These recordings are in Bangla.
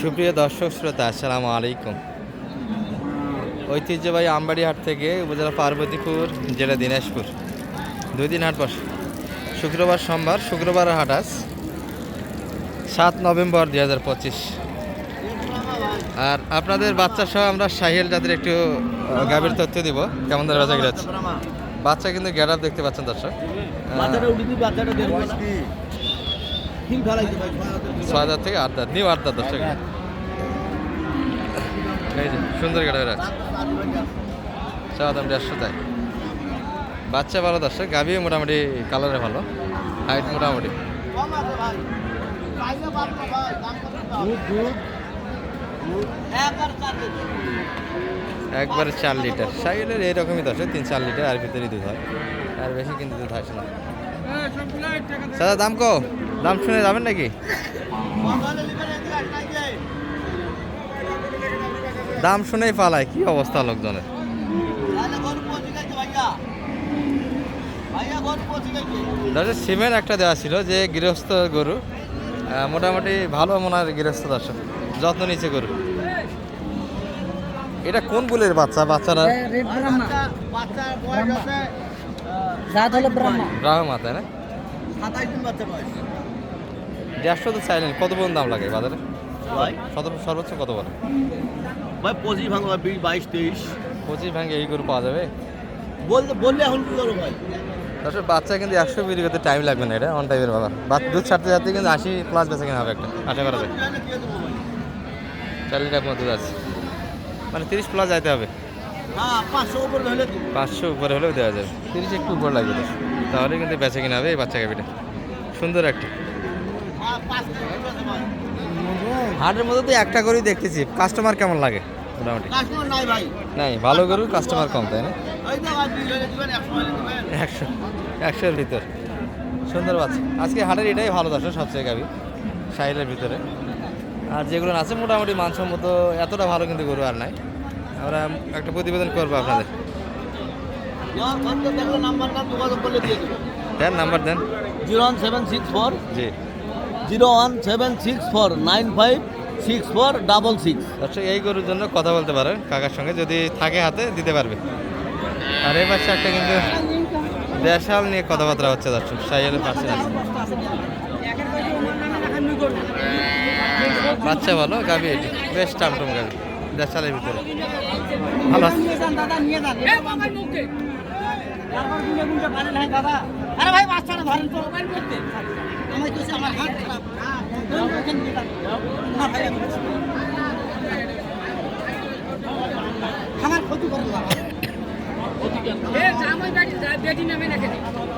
সুপ্রিয় দর্শক শ্রোতা আসসালামু আলাইকুম। ঐতিহ্যবাহী আমবাড়ি হাট থেকে উপজেলা পার্বতীপুর জেলা দিনাজপুর। দুই দিন হাট বসে। শুক্রবার সোমবার শুক্রবার হাট আজ সাত নভেম্বর দুই হাজার পঁচিশ। আর আপনাদের বাচ্চা সহ আমরা সাহিল জাতির একটু গাভীর তথ্য দিব। কেমন ধরে বাচ্চা গেছে বাচ্চা কিন্তু গ্যাডাপ দেখতে পাচ্ছেন দর্শক। ছয় হাজার থেকে আট হাজার। নিউ আট হাজার দর্শক এই যে সুন্দর গাড়ি আছে চাওয়া দাম দেড়শো তাই। বাচ্চা ভালো দর্শক গাভি মোটামুটি কালারে ভালো হাইট মোটামুটি। একবারে চার লিটার। সাইকেলের এইরকমই দর্শক তিন চার লিটার আর ভিতরেই দুধ হয়। আর বেশি কিন্তু দুধ হয় না। দাদা দাম কো দাম শুনে যাবেন নাকি? দাম শুনেই পালায় কি অবস্থা লোকজনের? দর্শক সিমেন্ট একটা দেওয়া ছিল যে গৃহস্থ গরু মোটামুটি ভালো মনে হয় গৃহস্থ দর্শক যত্ন নিচ্ছে গরু। এটা কোন বুলের বাচ্চা? বাচ্চারা? জাত হলো ব্রাহ্মা ব্রাহ্ম মাথায় না? সাতাইশ দিন বাচ্চা বয়স। দেড়শো তো চাইলেন কত পর্যন্ত দাম লাগে বাজারে? ভাই। সর্বোচ্চ কত বলে? ভাই পঁচিশ ভাঙবা বিশ বাইশ তেইশ। পঁচিশ ভাঙে এই গরু পাওয়া যাবে? বললে বললে এখন কি করব ভাই? দর্শক বাচ্চা কিন্তু একশো বিক্রি করতে টাইম লাগবে না এটা অন টাইমের ব্যাপার। বাচ্চা দুধ ছাড়তে ছাড়তে কিন্তু আশি প্লাস বেঁচে কিনা হবে একটা আশা করা যায়। চার লিটার মতো দুধ আছে। মানে তিরিশ প্লাস যাইতে হবে। পাঁচশো উপর হলে দিব। পাঁচশো উপরে হলেও দেওয়া যাবে তিরিশ একটু উপর লাগবে তাহলে কিন্তু বেচে কিনা হবে এই বাচ্চা গাভিটা। সুন্দর একটা। হ্যাঁ হাটের মধ্যে তো একটা করেই দেখতেছি। কাস্টমার কেমন লাগে? মোটামুটি। নাই ভালো গরু কাস্টমার কম তাই না? একশো একশোর ভিতর। সুন্দর বাচ্চা। আজকে হাটের এটাই ভালো দর্শক সবচেয়ে গাভি সাইলের ভিতরে। আর যেগুলো আছে মোটামুটি মানসম্মত এতটা ভালো কিন্তু গরু আর নাই। আমরা একটা প্রতিবেদন করব আপনাদের। দেন নাম্বার দেন। Zero one seven six four জি। Zero one seven six four nine five six four double six. দর্শক এই গরুর জন্য কথা বলতে পারেন কাকার সঙ্গে যদি থাকে হাতে দিতে পারবে। আর এই পাশে একটা কিন্তু দেশাল নিয়ে কথাবার্তা হচ্ছে দর্শক সাইয়ের পাশে আছে। বাচ্চা ভালো গাভি এটি। বেশ টামটম গাভি দেশালের ভিতরে।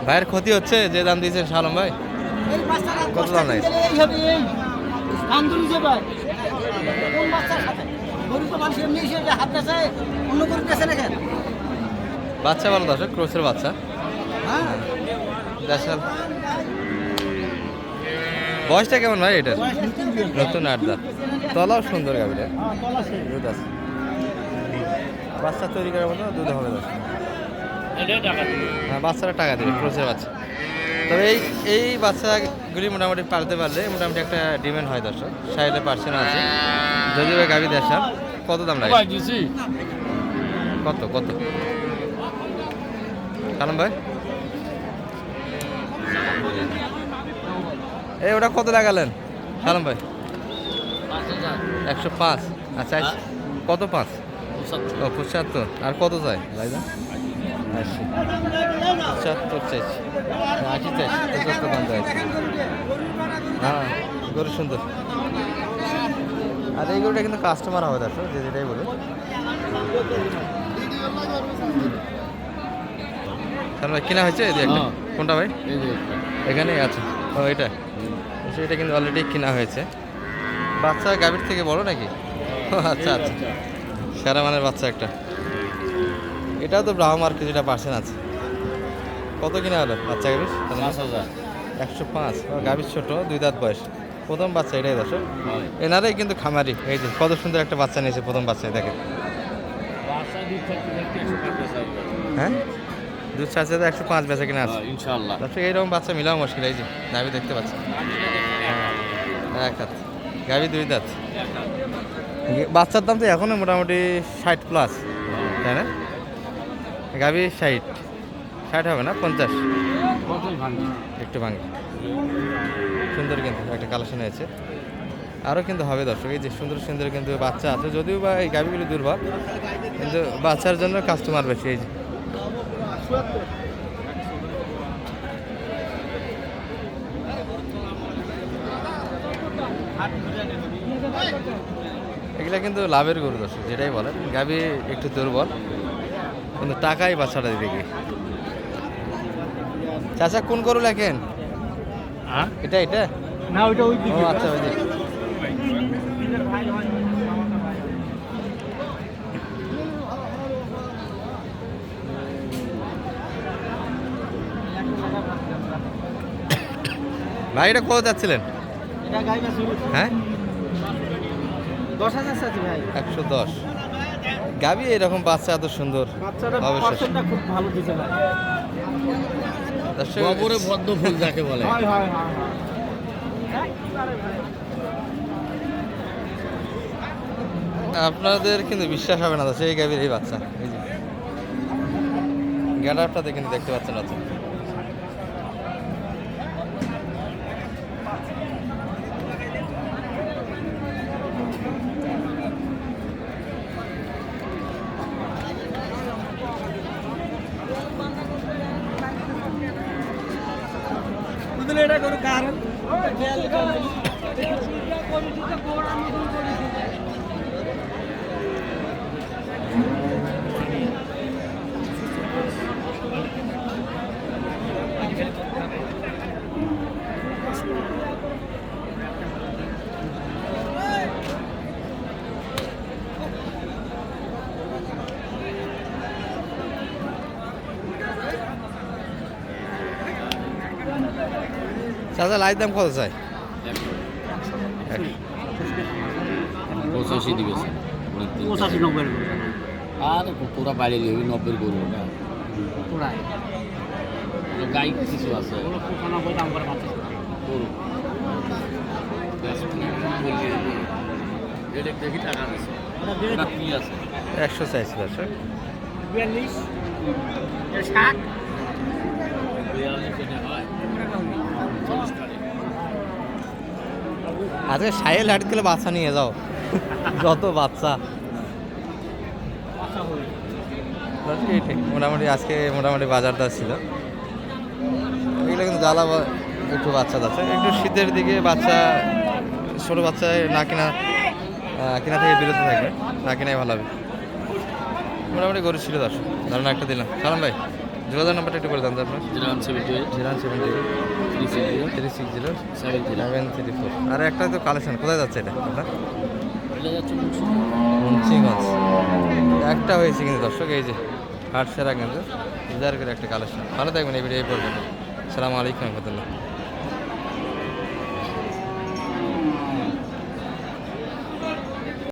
ভাইয়ের ক্ষতি হচ্ছে যে দাম দিয়েছেন শালম ভাই? কত দাম এই আন্দোলন যে ভাই কোন বাচ্চার সাথে? গরিব তো মানুষ এমনি হিসেবে হাত দেশে অন্য গরিব দেশে রেখে বাচ্চা ভালো দর্শক ক্রোসের বাচ্চা। হ্যাঁ বয়সটা কেমন ভাই এটার? বয়স নতুন দাঁত। তলাও সুন্দর গাভিটা। হ্যাঁ, দুধ আছে। বাচ্চা তৈরি করার মতো দুধ হবে দশ হ্যাঁ বাচ্চারা টাকা দেবে ক্রোসের বাচ্চা। তবে এই এই বাচ্চাগুলি মোটামুটি পালতে পারলে মোটামুটি একটা ডিমান্ড হয় দর্শক। সাইডে পার্সেন্ট আছে যদি ওই গাভি দেশাল কত দাম লাগে? কত কত? কালাম ভাই? এই ওটা কত লাগালেন? কালাম ভাই? একশো পাঁচ। আচ্ছা। কত পাঁচ? ও পঁচাত্তর। আর কত চাই? ভাইজা আশি পঁচাত্তর চাইছি। আশি চাইছি পঁচাত্তর দাম চাইছি হ্যাঁ গরু সুন্দর। আর এই গরুটা কিন্তু কাস্টমার হবে দেখো যে যেটাই বলে তাহলে ভাই কিনা হয়েছে? হ্যাঁ। কোনটা ভাই? এখানেই আছে। ও এটা? সেটা কিন্তু অলরেডি কিনা হয়েছে। বাচ্চা গাভীর থেকে বড় নাকি? ও আচ্ছা আচ্ছা। সেরা মানের বাচ্চা একটা। এটাও তো ব্রাহ্মার কিছুটা পার্সেন্ট আছে। কত কিনা হলো বাচ্চা গাভীর? একশো পাঁচ। ও গাভীর ছোট দুই দাঁত বয়স। প্রথম বাচ্চা এটাই দশ এনারাই কিন্তু খামারি। এই যে কত সুন্দর একটা বাচ্চা নিয়েছে প্রথম বাচ্চায় দেখে হ্যাঁ দুধ চাচ্ছে তো একশো পাঁচ বেচা কিনা আছে। ইনশাল্লাহ দর্শক এইরকম বাচ্চা মিলাও মুশকিল। এই যে নাভি দেখতে পাচ্ছি হ্যাঁ এক হাত। গাভি দুই দাঁত। বাচ্চার দাম তো এখনও মোটামুটি ষাট প্লাস তাই না? গাভি ষাট। ষাট হবে না? পঞ্চাশ। একটু ভাঙে সুন্দর কিন্তু একটা কালেকশন হয়েছে। আরও কিন্তু হবে দর্শক এই যে সুন্দর সুন্দর কিন্তু বাচ্চা আছে। যদিও বা এই গাভিগুলি দুর্বল কিন্তু বাচ্চার জন্য কাস্টমার বেশি এই যে। এগুলা কিন্তু লাভের গরু দর্শক যেটাই বলেন গাভি একটু দুর্বল। কিন্তু টাকাই বাচ্চাটা দিতে গিয়ে চাচা কোন গরু লেখেন? এটা এটা? না ওইটা ওই ও আচ্ছা ওই যে ভাই এটা কোথাও যাচ্ছিলেন? হ্যাঁ? দশ হাজার ভাই। একশো দশ। গাবি এরকম বাচ্চা এত সুন্দর। খুব ভালো দিতে ফুল যাকে বলে। আপনাদের কিন্তু বিশ্বাস হবে না সেই গাবির এই বাচ্চা। এই যে। গ্যাডারটাতে কিন্তু দেখতে পাচ্ছেন বাচ্চা বুঝলে এটা কোনো কারণ? চাচা লাই দাম কত চাই? পঁচাশি দিবে পঁচাশি নব্বই আর তোরা বাইরে লিখবি নব্বের করব না। গাই কিছু আছে। আছে। একশো চাইছি দর্শক বিয়াল্লিশ। ষাট। বিয়াল্লিশ হয়। আজকে সাহেল হাট গেলে বাচ্চা নিয়ে যাও। যত বাচ্চা। মোটামুটি আজকে মোটামুটি বাজার দর ছিল। এগুলো কিন্তু জ্বালা একটু বাচ্চা যাচ্ছে। একটু শীতের দিকে বাচ্চা, ছোটো বাচ্চা না কিনা কিনা থেকে বিরত থাকবে, না কিনাই ভালো হবে। মোটামুটি গরু ছিল দর্শক ধরেন একটা দিলাম। সালাম ভাই। যোগাযোগ নাম্বারটা একটু করে দেন আপনার। Zero one seventy eight. Zero seven eight. Three six zero. Three six zero. Seven three seven three four. আর একটা তো কালেকশন কোথায় যাচ্ছে এটা আপনার? মুন্সিগঞ্জ। একটা হয়েছে কিন্তু দর্শক এই যে হাট সেরা কিন্তু। যার করে একটা কালেকশন। ভালো থাকবেন এই ভিডিও এই পর্যন্ত। সালামু আলাইকুম রহমতুল্লাহ।